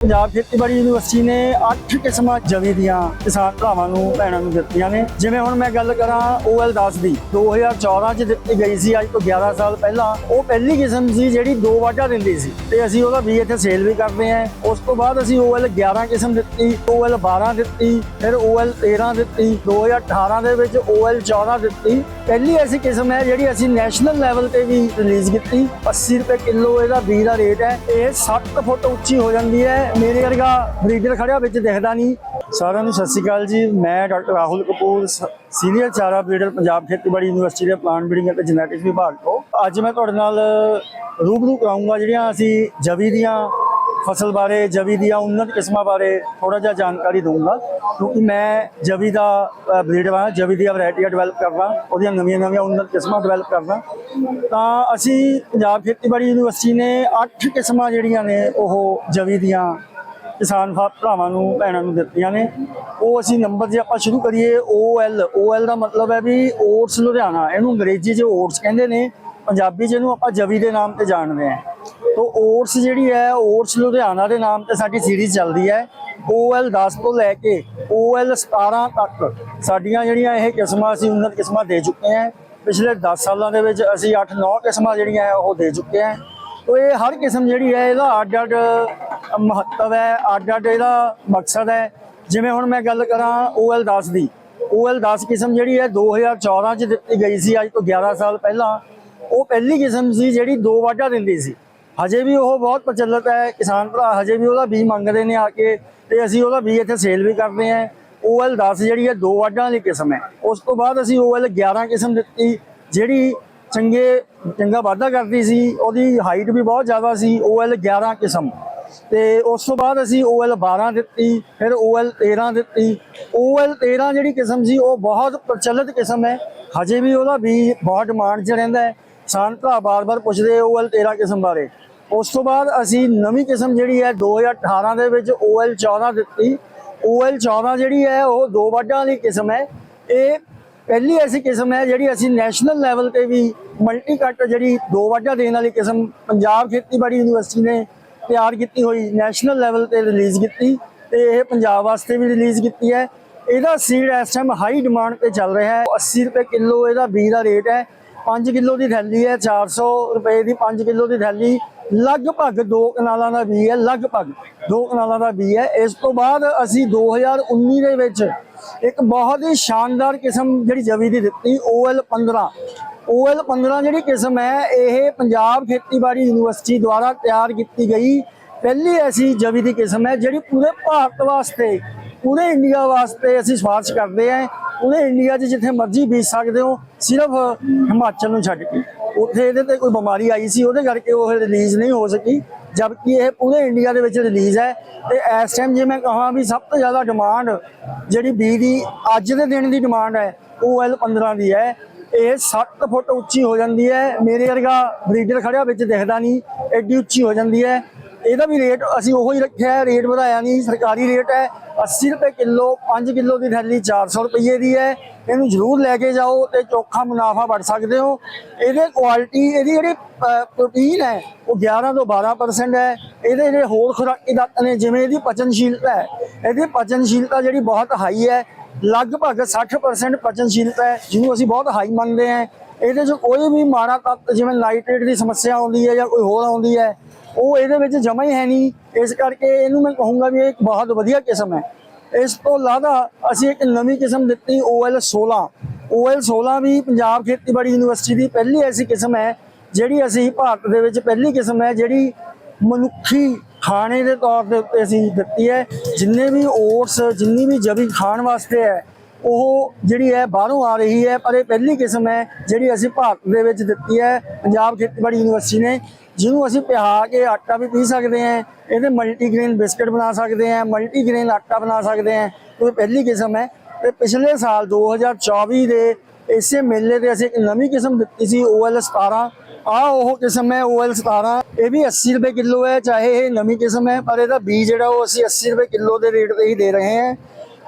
ਪੰਜਾਬ ਖੇਤੀਬਾੜੀ ਯੂਨੀਵਰਸਿਟੀ ਨੇ 8 ਕਿਸਮਾਂ ਜਵੀ ਦੀਆਂ ਕਿਸਾਨ ਭਰਾਵਾਂ ਨੂੰ, ਭੈਣਾਂ ਨੂੰ ਦਿੱਤੀਆਂ ਨੇ। ਜਿਵੇਂ ਹੁਣ ਮੈਂ ਗੱਲ ਕਰਾਂ OL 10 ਦੀ 2014 ਚ ਦਿੱਤੀ ਗਈ ਸੀ, ਅੱਜ ਤੋਂ 11 ਸਾਲ ਪਹਿਲਾਂ। ਉਹ ਪਹਿਲੀ ਕਿਸਮ ਸੀ ਜਿਹੜੀ ਦੋ ਵਾਢਾ ਦਿੰਦੀ ਸੀ ਤੇ ਅਸੀਂ ਉਹਦਾ ਬੀਜ ਇੱਥੇ ਸੇਲ ਵੀ ਕਰਦੇ ਆਂ ਉਸ ਤੋਂ ਬਾਅਦ ਅਸੀਂ OL 11 ਕਿਸਮ ਦਿੱਤੀ OL 12 ਦਿੱਤੀ, ਫਿਰ OL 13 ਦਿੱਤੀ 2018 ਦੇ ਵਿੱਚ OL 14 ਦਿੱਤੀ। ਪਹਿਲੀ ਐਸੀ ਕਿਸਮ ਹੈ ਜਿਹੜੀ ਅਸੀਂ ਨੈਸ਼ਨਲ ਲੈਵਲ ਤੇ ਵੀ ਰਿਲੀਜ਼ ਕੀਤੀ। 80 ਰੁਪਏ ਕਿਲੋ ਇਹਦਾ ਬੀਜ ਦਾ ਰੇਟ ਹੈ। ਇਹ 7 ਫੁੱਟ ਉੱਚੀ ਹੋ ਜਾਂਦੀ ਹੈ। ਮੇਰੇ ਵਰਗਾ ਬਰੀਡਰ ਖੜਿਆ ਵਿੱਚ ਦਿਖਦਾ ਨਹੀਂ। ਸਾਰਿਆਂ ਨੂੰ ਸਤਿ ਸ਼੍ਰੀ ਅਕਾਲ ਜੀ। ਮੈਂ ਡਾਕਟਰ ਰਾਹੁਲ ਕਪੂਰ ਸੀਨੀਅਰ ਚਾਰਾ ਬਰੀਡਰ ਪੰਜਾਬ ਖੇਤੀਬਾੜੀ ਯੂਨੀਵਰਸਿਟੀ ਦੇ ਪਲਾਂਟ ਬਰੀਡਿੰਗ ਅਤੇ ਜੈਨੇਟਿਕਸ ਵਿਭਾਗ ਤੋਂ। ਅੱਜ ਮੈਂ ਤੁਹਾਡੇ ਨਾਲ ਰੂਬਰੂ ਕਰਾਉਂਗਾ ਜਿਹੜੀਆਂ ਅਸੀਂ ਜਵੀ ਦੀਆਂ ਫਸਲ ਬਾਰੇ, ਜਵੀ ਦੀਆਂ ਉਨਤ ਕਿਸਮਾਂ ਬਾਰੇ ਥੋੜਾ ਜਿਹਾ ਜਾਣਕਾਰੀ ਦਊਂਗਾ। ਕਿਉਂਕਿ ਮੈਂ ਜਵੀ ਦਾ ਬਰੀਡਰ ਹਾਂ ਜਵੀ ਦੀਆਂ ਵੈਰਾਈਟੀਆਂ ਡਿਵੈਲਪ ਕਰਦਾ, ਉਹਦੀਆਂ ਨਵੀਆਂ ਨਵੀਆਂ ਉਨਤ ਕਿਸਮਾਂ ਡਿਵੈਲਪ ਕਰਦਾ। ਤਾਂ ਅਸੀਂ ਪੰਜਾਬ ਖੇਤੀਬਾੜੀ ਯੂਨੀਵਰਸਿਟੀ ਨੇ ਅੱਠ ਕਿਸਮਾਂ ਜਿਹੜੀਆਂ ਨੇ, ਉਹ ਜਵੀ ਦੀਆਂ ਕਿਸਾਨ ਭਰਾਵਾਂ ਨੂੰ, ਭੈਣਾਂ ਨੂੰ ਦਿੱਤੀਆਂ ਨੇ। ਉਹ ਅਸੀਂ ਨੰਬਰ ਜੇ ਆਪਾਂ ਸ਼ੁਰੂ ਕਰੀਏ ਓ ਐੱਲ ਓ OL ਦਾ ਮਤਲਬ ਹੈ ਵੀ ਓਟਸ ਲੁਧਿਆਣਾ। ਇਹਨੂੰ ਅੰਗਰੇਜ਼ੀ 'ਚ ਓਟਸ ਕਹਿੰਦੇ ਨੇ। ਪੰਜਾਬੀ 'ਚ ਇਹਨੂੰ ਆਪਾਂ ਜਵੀ ਦੇ ਨਾਮ ਤੇ ਜਾਣਦੇ ਆ ਤੋ ਓਟਸ ਜਿਹੜੀ ਹੈ, ਓਟਸ ਲੁਧਿਆਣਾ ਦੇ ਨਾਮ ਤੇ ਸਾਡੀ ਸੀਰੀਜ਼ ਚੱਲਦੀ ਹੈ। OL 10 ਤੋਂ ਲੈ ਕੇ OL 17 ਤੱਕ ਸਾਡੀਆਂ ਜਿਹੜੀਆਂ ਇਹ ਕਿਸਮਾਂ ਅਸੀਂ ਉન્નਤ ਕਿਸਮਾਂ ਦੇ ਚੁੱਕੇ ਹਾਂ। ਪਿਛਲੇ 10 ਸਾਲਾਂ ਦੇ ਵਿੱਚ ਅਸੀਂ 8-9 ਕਿਸਮਾਂ ਜਿਹੜੀਆਂ ਹੈ, ਉਹ ਦੇ ਚੁੱਕੇ ਹਾਂ। ਤੋ ਇਹ ਹਰ ਕਿਸਮ ਜਿਹੜੀ ਹੈ, ਇਹਦਾ ਅੱਡ ਅੱਡ ਮਹੱਤਵ ਹੈ ਅੱਡ ਅੱਡ ਇਹਦਾ ਮਕਸਦ ਹੈ। ਜਿਵੇਂ ਹੁਣ ਮੈਂ ਗੱਲ ਕਰਾਂ OL 10 ਦੀ OL 10 ਕਿਸਮ ਜਿਹੜੀ ਹੈ 2014 ਚ ਦਿੱਤੀ ਗਈ ਸੀ, ਅੱਜ ਤੋਂ 11 ਸਾਲ ਪਹਿਲਾਂ। ਉਹ ਪਹਿਲੀ ਕਿਸਮ ਸੀ ਜਿਹੜੀ ਦੋ ਵਾਢਾ ਦਿੰਦੀ ਸੀ। ਹਜੇ ਵੀ ਉਹ ਬਹੁਤ ਪ੍ਰਚਲਿਤ ਹੈ, ਕਿਸਾਨ ਭਰਾ ਹਜੇ ਵੀ ਉਹਦਾ ਬੀਜ ਮੰਗਦੇ ਨੇ ਆ ਕੇ ਤੇ ਅਸੀਂ ਉਹਦਾ ਬੀਜ ਇੱਥੇ ਸੇਲ ਵੀ ਕਰਦੇ ਹਾਂ। OL 10 ਜਿਹੜੀ ਹੈ, ਦੋ ਵਾਢਾਂ ਵਾਲੀ ਕਿਸਮ ਹੈ। ਉਸ ਤੋਂ ਬਾਅਦ ਅਸੀਂ OL 11 ਕਿਸਮ ਦਿੱਤੀ, ਜਿਹੜੀ ਚੰਗੇ, ਚੰਗਾ ਵਾਧਾ ਕਰਦੀ ਸੀ, ਉਹਦੀ ਹਾਈਟ ਵੀ ਬਹੁਤ ਜ਼ਿਆਦਾ ਸੀ OL 11 ਕਿਸਮ। ਤੇ ਉਸ ਤੋਂ ਬਾਅਦ ਅਸੀਂ OL 12 ਦਿੱਤੀ, ਫਿਰ OL 13 ਦਿੱਤੀ। OL 13 ਜਿਹੜੀ ਕਿਸਮ ਸੀ, ਉਹ ਬਹੁਤ ਪ੍ਰਚਲਿਤ ਕਿਸਮ ਹੈ। ਹਜੇ ਵੀ ਉਹਦਾ ਬੀਜ ਬਹੁਤ ਡਿਮਾਂਡ 'ਚ ਰਹਿੰਦਾ ਹੈ। ਕਿਸਾਨ ਭਰਾ ਬਾਰ-ਬਾਰ ਪੁੱਛਦੇ OL 13 ਕਿਸਮ ਬਾਰੇ। ਉਸ ਤੋਂ ਬਾਅਦ ਅਸੀਂ ਨਵੀਂ ਕਿਸਮ ਜਿਹੜੀ ਹੈ 2018 ਦੇ ਵਿੱਚ OL 14 ਦਿੱਤੀ। OL 14 ਜਿਹੜੀ ਹੈ ਉਹ ਦੋ ਵਾਢਾਂ ਵਾਲੀ ਕਿਸਮ ਹੈ। ਇਹ ਪਹਿਲੀ ਐਸੀ ਕਿਸਮ ਹੈ ਜਿਹੜੀ ਅਸੀਂ ਨੈਸ਼ਨਲ ਲੈਵਲ ਤੇ ਵੀ ਮਲਟੀ ਕੱਟ ਜਿਹੜੀ ਦੋ ਵਾਢਾ ਦੇਣ ਵਾਲੀ ਕਿਸਮ ਪੰਜਾਬ ਖੇਤੀਬਾੜੀ ਯੂਨੀਵਰਸਿਟੀ ਨੇ ਤਿਆਰ ਕੀਤੀ ਹੋਈ ਨੈਸ਼ਨਲ ਲੈਵਲ ਤੇ ਰਿਲੀਜ਼ ਕੀਤੀ ਤੇ ਇਹ ਪੰਜਾਬ ਵਾਸਤੇ ਵੀ ਰਿਲੀਜ਼ ਕੀਤੀ ਹੈ। ਇਹਦਾ ਸੀਡ ਇਸ ਟਾਈਮ ਹਾਈ ਡਿਮਾਂਡ ਤੇ ਚੱਲ ਰਿਹਾ ਹੈ। 80 ਰੁਪਏ ਕਿਲੋ ਇਹਦਾ ਬੀਜ ਦਾ ਰੇਟ ਹੈ। 5 ਕਿਲੋ ਦੀ ਥੈਲੀ ਹੈ। 400 ਰੁਪਏ ਦੀ 5 ਕਿਲੋ ਦੀ ਥੈਲੀ ਲਗਭਗ ਦੋ ਕਨਾਲਾਂ ਦਾ ਬੀਜ ਹੈ, ਲਗਭਗ ਦੋ ਕਨਾਲਾਂ ਦਾ ਬੀਜ ਹੈ। ਇਸ ਤੋਂ ਬਾਅਦ ਅਸੀਂ 2019 ਦੇ ਵਿੱਚ ਇੱਕ ਬਹੁਤ ਹੀ ਸ਼ਾਨਦਾਰ ਕਿਸਮ ਜਿਹੜੀ ਜਵੀ ਦੀ ਦਿੱਤੀ OL 15 OL 15 ਜਿਹੜੀ ਕਿਸਮ ਹੈ, ਇਹ ਪੰਜਾਬ ਖੇਤੀਬਾੜੀ ਯੂਨੀਵਰਸਿਟੀ ਦੁਆਰਾ ਤਿਆਰ ਕੀਤੀ ਗਈ। ਪਹਿਲੀ ਐਸੀ ਜਵੀ ਦੀ ਕਿਸਮ ਹੈ, ਜਿਹੜੀ ਪੂਰੇ ਭਾਰਤ ਵਾਸਤੇ, ਪੂਰੇ ਇੰਡੀਆ ਵਾਸਤੇ ਅਸੀਂ ਸਿਫਾਰਿਸ਼ ਕਰਦੇ ਹਾਂ। ਪੂਰੇ ਇੰਡੀਆ 'ਚ ਜਿੱਥੇ ਮਰਜ਼ੀ ਬੀਜ ਸਕਦੇ ਹੋ, ਸਿਰਫ ਹਿਮਾਚਲ ਨੂੰ ਛੱਡ ਕੇ। ਉੱਥੇ ਇਹਦੇ ਤੇ ਕੋਈ ਬਿਮਾਰੀ ਆਈ ਸੀ, ਉਹਦੇ ਕਰਕੇ ਉਹ ਰਿਲੀਜ਼ ਨਹੀਂ ਹੋ ਸਕੀ। ਜਦਕਿ ਇਹ ਪੂਰੇ ਇੰਡੀਆ ਦੇ ਵਿੱਚ ਰਿਲੀਜ਼ ਹੈ, ਤੇ ਇਸ ਟਾਈਮ ਜੇ ਮੈਂ ਕਹਾਂ ਵੀ ਸਭ ਤੋਂ ਜ਼ਿਆਦਾ ਡਿਮਾਂਡ ਜਿਹੜੀ ਬੀ ਦੀ ਅੱਜ ਦੇ ਦਿਨ ਦੀ ਡਿਮਾਂਡ ਹੈ, ਉਹ ਐਲ 15 ਦੀ ਹੈ। ਇਹ 7 ਫੁੱਟ ਉੱਚੀ ਹੋ ਜਾਂਦੀ ਹੈ। ਮੇਰੇ ਵਰਗਾ ਬਰੀਡਰ ਖੜਿਆ ਵਿੱਚ ਦਿਖਦਾ ਨਹੀਂ, ਐਡੀ ਉੱਚੀ ਹੋ ਜਾਂਦੀ ਹੈ। ਇਹਦਾ ਵੀ ਰੇਟ ਅਸੀਂ ਉਹੋ ਹੀ ਰੱਖਿਆ ਰੇਟ ਵਧਾਇਆ ਨਹੀਂ, ਸਰਕਾਰੀ ਰੇਟ ਹੈ। 80 ਰੁਪਏ ਕਿਲੋ 5 ਕਿਲੋ ਦੀ ਥੈਲੀ 400 ਰੁਪਏ ਦੀ ਹੈ। ਇਹਨੂੰ ਜ਼ਰੂਰ ਲੈ ਕੇ ਜਾਓ ਤੇ ਚੋਖਾ ਮੁਨਾਫਾ ਵੱਢ ਸਕਦੇ ਹੋ। ਇਹਦੇ ਕੁਆਲਿਟੀ ਇਹਦੀ ਜਿਹੜੀ ਪ੍ਰੋਟੀਨ ਹੈ, ਉਹ 11 ਤੋਂ 12% ਹੈ। ਇਹਦੇ ਜਿਹੜੇ ਹੋਰ ਖੁਰਾਕੀ ਤੱਤ ਨੇ, ਜਿਵੇਂ ਇਹਦੀ ਪਚਨਸ਼ੀਲਤਾ ਹੈ, ਇਹਦੀ ਪਚਨਸ਼ੀਲਤਾ ਜਿਹੜੀ ਬਹੁਤ ਹਾਈ ਹੈ, ਲਗਭਗ 60% ਪਚਨਸ਼ੀਲਤਾ ਹੈ, ਜਿਹਨੂੰ ਅਸੀਂ ਬਹੁਤ ਹਾਈ ਮੰਨਦੇ ਹਾਂ। ਇਹਦੇ 'ਚ ਕੋਈ ਵੀ ਮਾੜਾ ਤੱਤ, ਜਿਵੇਂ ਨਾਈਟ੍ਰੇਟ ਦੀ ਸਮੱਸਿਆ ਆਉਂਦੀ ਹੈ ਜਾਂ ਕੋਈ ਹੋਰ ਆਉਂਦੀ ਹੈ ਉਹ ਇਹਦੇ ਵਿੱਚ ਜਮਾ ਹੀ ਹੈ ਨਹੀਂ। ਇਸ ਕਰਕੇ ਇਹਨੂੰ ਮੈਂ ਕਹੂੰਗਾ ਵੀ ਇਹ ਇੱਕ ਬਹੁਤ ਵਧੀਆ ਕਿਸਮ ਹੈ। ਇਸ ਤੋਂ ਇਲਾਵਾ ਅਸੀਂ ਇੱਕ ਨਵੀਂ ਕਿਸਮ ਦਿੱਤੀ OL 16 OL 16 ਵੀ ਪੰਜਾਬ ਖੇਤੀਬਾੜੀ ਯੂਨੀਵਰਸਿਟੀ ਦੀ ਪਹਿਲੀ ਐਸੀ ਕਿਸਮ ਹੈ, ਜਿਹੜੀ ਅਸੀਂ ਭਾਰਤ ਦੇ ਵਿੱਚ ਪਹਿਲੀ ਕਿਸਮ ਹੈ, ਜਿਹੜੀ ਮਨੁੱਖੀ ਖਾਣੇ ਦੇ ਤੌਰ ਦੇ ਉੱਤੇ ਅਸੀਂ ਦਿੱਤੀ ਹੈ। ਜਿੰਨੇ ਵੀ ਓਟਸ, ਜਿੰਨੀ ਵੀ ਜਵੀ ਖਾਣ ਵਾਸਤੇ ਹੈ ਉਹ ਜਿਹੜੀ ਹੈ ਬਾਹਰੋਂ ਆ ਰਹੀ ਹੈ, ਪਰ ਇਹ ਪਹਿਲੀ ਕਿਸਮ ਹੈ ਜਿਹੜੀ ਅਸੀਂ ਭਾਰਤ ਦੇ ਵਿੱਚ ਦਿੱਤੀ ਹੈ। ਪੰਜਾਬ ਖੇਤੀਬਾੜੀ ਯੂਨੀਵਰਸਿਟੀ ਨੇ ਜਿਹਨੂੰ ਅਸੀਂ ਪਿਹਾ ਕੇ ਆਟਾ ਵੀ ਪੀ ਸਕਦੇ ਹਾਂ, ਇਹਦੇ ਮਲਟੀਗ੍ਰੇਨ ਬਿਸਕਟ ਬਣਾ ਸਕਦੇ ਹਾਂ, ਮਲਟੀਗ੍ਰੇਨ ਆਟਾ ਬਣਾ ਸਕਦੇ ਹਾਂ। ਇਹ ਪਹਿਲੀ ਕਿਸਮ ਹੈ ਤੇ ਪਿਛਲੇ ਸਾਲ 2024 ਦੇ ਇਸੇ ਮੇਲੇ ਤੇ ਅਸੀਂ ਇੱਕ ਨਵੀਂ ਕਿਸਮ ਦਿੱਤੀ ਸੀ OL 17 ਆ ਉਹ ਕਿਸਮ ਹੈ OL 17 ਇਹ ਵੀ 80 ਰੁਪਏ ਕਿਲੋ ਹੈ, ਚਾਹੇ ਇਹ ਨਵੀਂ ਕਿਸਮ ਹੈ, ਪਰ ਇਹਦਾ ਬੀਜ ਜਿਹੜਾ ਉਹ ਅਸੀਂ 80 ਰੁਪਏ ਕਿਲੋ ਦੇ ਰੇਟ ਤੇ ਹੀ ਦੇ ਰਹੇ ਹਾਂ।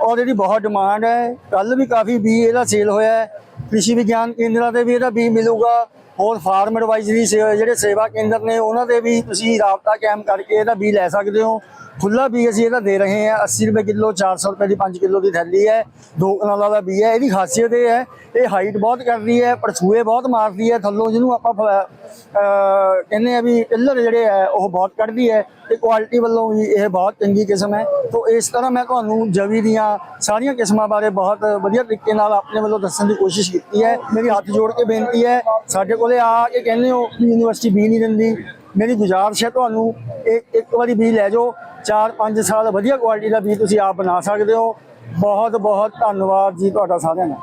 ਔਰ ਇਹਦੀ ਬਹੁਤ ਡਿਮਾਂਡ ਹੈ ਕੱਲ ਵੀ ਕਾਫੀ ਬੀ ਇਹਦਾ ਸੇਲ ਹੋਇਆ ਹੈ। ਕ੍ਰਿਸ਼ੀ ਵਿਗਿਆਨ ਕੇਂਦਰਾਂ ਤੇ ਵੀ ਇਹਦਾ ਬੀ ਮਿਲੂਗਾ। ਹੋਰ ਫਾਰਮ ਐਡਵਾਈਜ਼ਰੀ ਸੇ- ਜਿਹੜੇ ਸੇਵਾ ਕੇਂਦਰ ਨੇ, ਉਹਨਾਂ ਦੇ ਵੀ ਤੁਸੀਂ ਰਾਬਤਾ ਕਾਇਮ ਕਰਕੇ ਇਹਦਾ ਬੀ ਲੈ ਸਕਦੇ ਹੋ। ਖੁੱਲਾ ਬੀ ਅਸੀਂ ਇਹਦਾ ਦੇ ਰਹੇ ਹਾਂ। 80 ਰੁਪਏ ਕਿਲੋ 400 ਰੁਪਏ ਦੀ 5 ਕਿਲੋ ਦੀ ਥੈਲੀ ਹੈ। ਦੋ ਕਨਾਲਾਂ ਦਾ ਬੀ ਹੈ। ਇਹਦੀ ਖਾਸੀਅਤ ਇਹ ਹੈ, ਇਹ ਹਾਈਟ ਬਹੁਤ ਕਰਦੀ ਹੈ ਪਰਛੂਏ ਬਹੁਤ ਮਾਰਦੀ ਹੈ। ਥੱਲੋਂ ਜਿਹਨੂੰ ਆਪਾਂ ਫ- ਕਹਿੰਦੇ ਆ ਵੀ ਪਿੱਲਰ ਜਿਹੜੇ ਹੈ, ਉਹ ਬਹੁਤ ਕੱਢਦੀ ਹੈ ਤੇ ਕੁਆਲਿਟੀ ਵੱਲੋਂ ਵੀ ਇਹ ਬਹੁਤ ਚੰਗੀ ਕਿਸਮ ਹੈ। ਤੋਂ ਇਸ ਤਰ੍ਹਾਂ ਮੈਂ ਤੁਹਾਨੂੰ ਜਵੀ ਦੀਆਂ ਸਾਰੀਆਂ ਕਿਸਮਾਂ ਬਾਰੇ ਬਹੁਤ ਵਧੀਆ ਤਰੀਕੇ ਨਾਲ ਆਪਣੇ ਵੱਲੋਂ ਦੱਸਣ ਦੀ ਕੋਸ਼ਿਸ਼ ਕੀਤੀ ਹੈ। ਮੇਰੀ ਹੱਥ ਜੋੜ ਕੇ ਬੇਨਤੀ ਹੈ, ਸਾਡੇ ਕੋਲੇ ਆ ਕੇ ਕਹਿੰਦੇ ਹੋ ਵੀ ਯੂਨੀਵਰਸਿਟੀ ਬੀ ਨਹੀਂ ਦਿੰਦੀ। ਮੇਰੀ ਗੁਜ਼ਾਰਿਸ਼ ਹੈ ਤੁਹਾਨੂੰ ਇੱਕ ਇੱਕ ਵਾਰੀ ਬੀ ਲੈ ਜਾਓ। 4-5 ਸਾਲ ਵਧੀਆ ਕੁਆਲਿਟੀ ਦਾ ਬੀ ਤੁਸੀਂ ਆਪ ਬਣਾ ਸਕਦੇ ਹੋ। ਬਹੁਤ ਬਹੁਤ ਧੰਨਵਾਦ ਜੀ ਤੁਹਾਡਾ ਸਾਰਿਆਂ ਦਾ।